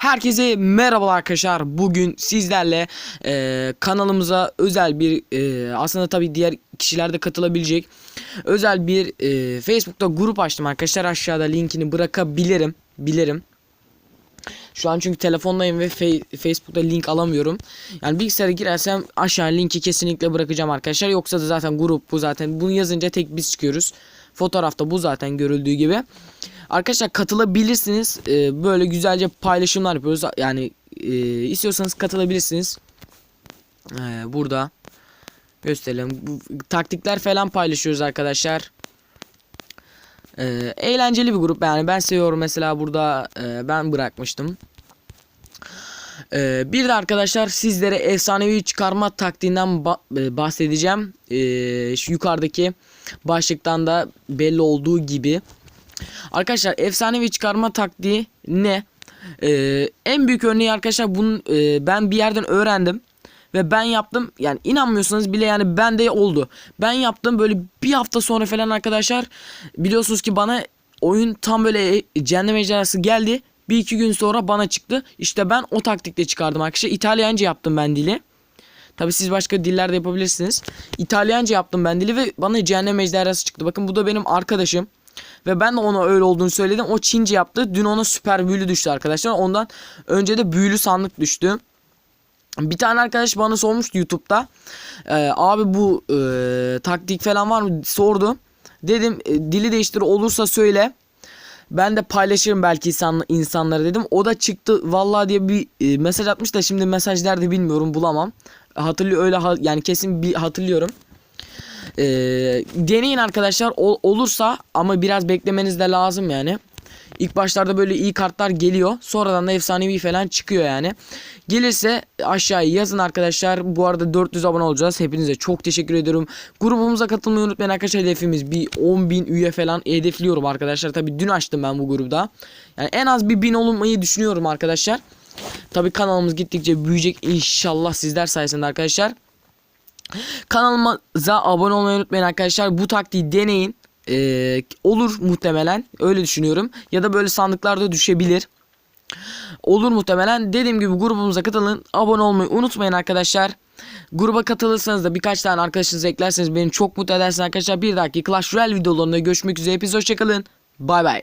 Herkese merhaba arkadaşlar. Bugün sizlerle e, kanalımıza özel bir e, aslında tabii diğer kişiler de katılabilecek özel bir e, Facebook'ta grup açtım arkadaşlar. Aşağıda linkini bırakabilirim. Bilirim. Şu an çünkü telefondayım ve Facebook'ta link alamıyorum. Yani bilgisayara girersem aşağı linki kesinlikle bırakacağım arkadaşlar. Yoksa da zaten grup bu zaten. Bunu yazınca tek biz çıkıyoruz. Fotoğrafta bu zaten görüldüğü gibi. Arkadaşlar katılabilirsiniz. Ee, böyle güzelce paylaşımlar yapıyoruz. Yani e, istiyorsanız katılabilirsiniz. Ee, burada gösterelim. Bu, taktikler falan paylaşıyoruz arkadaşlar. Ee, eğlenceli bir grup yani ben seviyorum mesela burada e, ben bırakmıştım. Ee, bir de arkadaşlar sizlere efsanevi çıkarma taktiğinden e, bahsedeceğim. Ee, şu yukarıdaki başlıktan da belli olduğu gibi. Arkadaşlar efsanevi çıkarma taktiği ne? Ee, en büyük örneği arkadaşlar bunun e, ben bir yerden öğrendim ve ben yaptım yani inanmıyorsanız bile yani bende oldu. Ben yaptım böyle bir hafta sonra falan arkadaşlar biliyorsunuz ki bana oyun tam böyle cehennem ejderhası geldi. Bir iki gün sonra bana çıktı. İşte ben o taktikle çıkardım arkadaşlar. İtalyanca yaptım ben dili. Tabi siz başka dillerde yapabilirsiniz. İtalyanca yaptım ben dili ve bana cehennem ejderhası çıktı. Bakın bu da benim arkadaşım. Ve ben de ona öyle olduğunu söyledim. O Çince yaptı. Dün ona süper büyülü düştü arkadaşlar. Ondan önce de büyülü sandık düştü. Bir tane arkadaş bana sormuştu YouTube'da. Ee, abi bu e, taktik falan var mı sordu. Dedim e, dili değiştir olursa söyle. Ben de paylaşırım belki insan, insanlara dedim. O da çıktı vallahi diye bir e, mesaj atmış da şimdi mesaj nerede bilmiyorum bulamam. Hatırlıyor öyle ha- yani kesin bir hatırlıyorum. Ee, deneyin arkadaşlar Ol- olursa ama biraz beklemeniz de lazım yani. İlk başlarda böyle iyi kartlar geliyor. Sonradan da efsanevi falan çıkıyor yani. Gelirse aşağıya yazın arkadaşlar. Bu arada 400 abone olacağız. Hepinize çok teşekkür ediyorum. Grubumuza katılmayı unutmayın arkadaşlar. Hedefimiz bir 10.000 üye falan hedefliyorum arkadaşlar. Tabi dün açtım ben bu grupta. Yani en az bir 1000 olmayı düşünüyorum arkadaşlar. Tabi kanalımız gittikçe büyüyecek inşallah sizler sayesinde arkadaşlar. Kanalımıza abone olmayı unutmayın arkadaşlar. Bu taktiği deneyin. Ee, olur muhtemelen. Öyle düşünüyorum. Ya da böyle sandıklarda düşebilir. Olur muhtemelen. Dediğim gibi grubumuza katılın. Abone olmayı unutmayın arkadaşlar. Gruba katılırsanız da birkaç tane arkadaşınızı eklerseniz beni çok mutlu edersiniz arkadaşlar. Bir dahaki Clash Royale videolarında görüşmek üzere. Hepinize hoşçakalın. Bay bay.